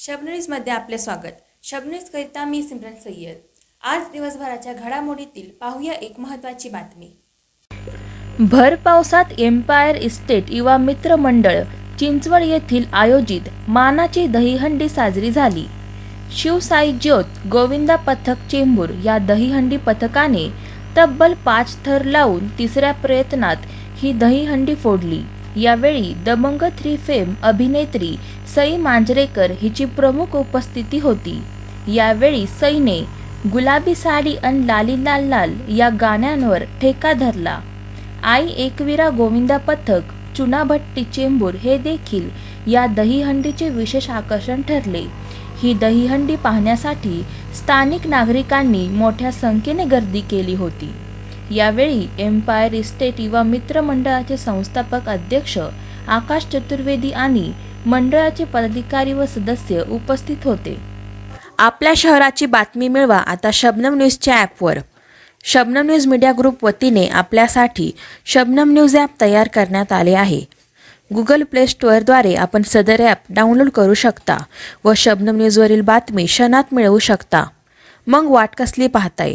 शबनरीजमध्ये आपले स्वागत. शबनरीजकरिता मी सिमरन सय्यद. आज दिवसभराच्या घडामोडीतील पाहूया एक महत्त्वाची बातमी. भर पावसात एम्पायर इस्टेट युवा मित्र मंडळ चिंचवड येथील आयोजित मानाची दहीहंडी साजरी झाली. शिवसाई ज्योत गोविंदा पथक चेंबूर या दहीहंडी पथकाने तब्बल पाच थर लावून तिसऱ्या प्रयत्नात ही दहीहंडी फोडली. यावेळी दबंग थ्री फेम अभिनेत्री सई मांजरेकर हिची प्रमुख उपस्थिती होती. यावेळी सईने गुलाबी साडी अन लाली लाल लाल या गाण्यांवर ठेका धरला. आई एकवीरा गोविंदा पथक चुनाभट्टी चेंबूर हे देखील या दहीहंडीचे विशेष आकर्षण ठरले. ही दहीहंडी पाहण्यासाठी स्थानिक नागरिकांनी मोठ्या संख्येने गर्दी केली होती. यावेळी एम्पायर इस्टेट युवा मित्र मंडळाचे संस्थापक अध्यक्ष आकाश चतुर्वेदी आणि मंडळाचे पदाधिकारी व सदस्य उपस्थित होते. आपल्या शहराची बातमी मिळवा आता शबनम न्यूजच्या ॲपवर. शबनम न्यूज मीडिया ग्रुप वतीने आपल्यासाठी शबनम न्यूज ॲप तयार करण्यात आले आहे. गुगल प्ले स्टोअरद्वारे आपण सदर ॲप डाउनलोड करू शकता व शबनम न्यूजवरील बातमी क्षणात मिळवू शकता. मग वाट कसली पाहताय?